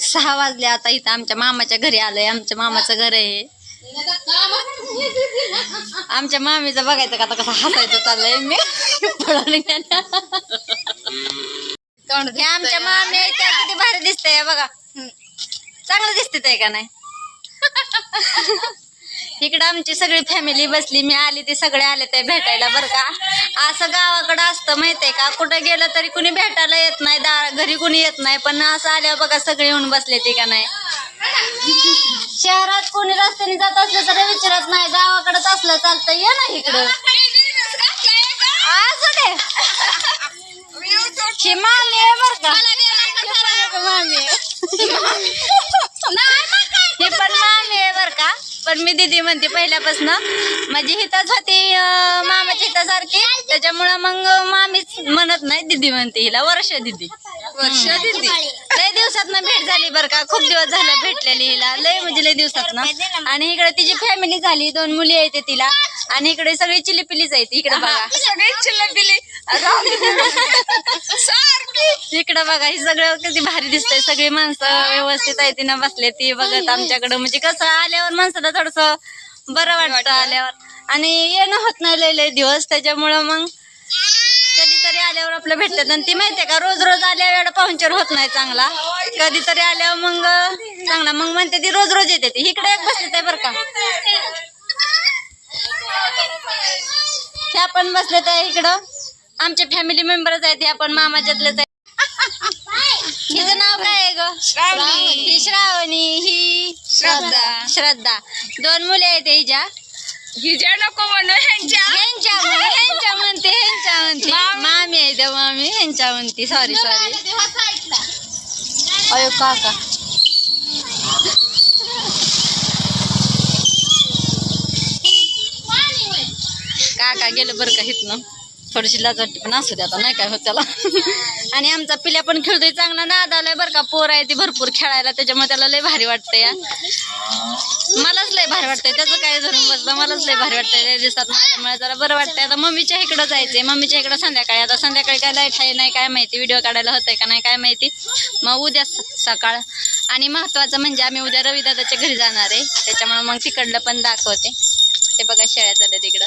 सहा वाजले आता इथं. आमच्या मामाच्या घरी आलोय. आमच्या मामाचं घर आहे. आमच्या मामीचं बघायचं का आता कसं हसायचं चाललंय? मी पळून. हे आमच्या मामी आहे त्या किती भारी दिसतंय बघा. चांगलं दिसते ते का नाही? इकडं आमची सगळी फॅमिली बसली. मी आली ते सगळे आले ते भेटायला बरं का? असं गावाकडं असतं माहितीये का? कुठं गेलं तरी कुणी भेटायला येत नाही दार घरी कुणी येत नाही. पण असं आल्यावर बघा सगळे येऊन बसले ते का नाही? शहरात कोणी रस्त्याने जात असलं तर विचारत नाही. गावाकडंच असलं चालतं ये ना इकडं. असू दे. मामी बरं का? मामी आहे. ही पण मामी आहे बरं का पण मी दिदी म्हणते पहिल्यापासून माझी हिताच होती अं, मामाची हितासारखी त्याच्यामुळं मग मामीच म्हणत नाही दिदी म्हणते हिला वर्ष दिदी. वर्ष दिदी? लय दिवसात भेट झाली बरं का खूप दिवस झालं भेटलेली हिला लय म्हणजे लय दिवसात आणि इकडे तिची फॅमिली झाली दोन मुली आहेत तिला आणि इकडे सगळी चिलीपिलीच आहेत इकडे बघा. सगळे चिल्लबिली इकडं बघा ही सगळं किती भारी दिसतंय. सगळी माणसं व्यवस्थित आहे तिनं बसले ती बघत आमच्याकडं. म्हणजे कसं आल्यावर माणसाला थोडस बरं वाटतं आल्यावर. आणि येणं होत नाही लय लय दिवस. त्याच्यामुळं मग कधीतरी आल्यावर आपलं भेटतात. आणि ती माहितीये का रोज रोज आल्यावर एवढा पाहुणचार होत नाही चांगला. कधीतरी आल्यावर मग चांगला. मग म्हणते ती रोज रोज येते ती. इकडे एक बसले बरं का. ह्या पण बसलेत इकडं. आमचे फॅमिली मेंबरच आहेत ह्या पण मामाच्यातलेच आहेत हिचं नाव काय आहे ग श्रावणी. ही श्रावणी ही श्रद्धा. श्रद्धा. दोन मुले आहेत हिच्या. हिजा नको म्हणू ह्यांच्या. ह्यांच्या ह्यांच्या म्हणते ह्यांच्या म्हणते. मामी. मामी आहे त्या मामी ह्यांच्या म्हणते. सॉरी सॉरी अयो काका. काका गेलं बरं का हितनं. थोडीशी लाज पण असू दे आता नाही काय होत त्याला. आणि आमचा पिल्या पण खेळतोय चांगला नाद आलाय बरं का पोर आहे ती भरपूर खेळायला त्याच्यामुळे त्याला लय भारी वाटतं या मलाच लय भारी वाटतंय त्याचं काय धरून बसलं मलाच लय भारी वाटतंय त्या दिवसात जरा बरं वाटतंय. आता मम्मीच्या इकडं जायचंय मम्मीच्या इकडं संध्याकाळी आता संध्याकाळी काय लाइट आहे नाही काय माहिती व्हिडिओ काढायला होतंय का नाही काय माहिती. मग उद्या सकाळ. आणि महत्वाचं म्हणजे आम्ही उद्या रविदादाच्या घरी जाणार आहे त्याच्यामुळे मग तिकडलं पण दाखवते. ते बघा शेळ्या चालल्या तिकडं.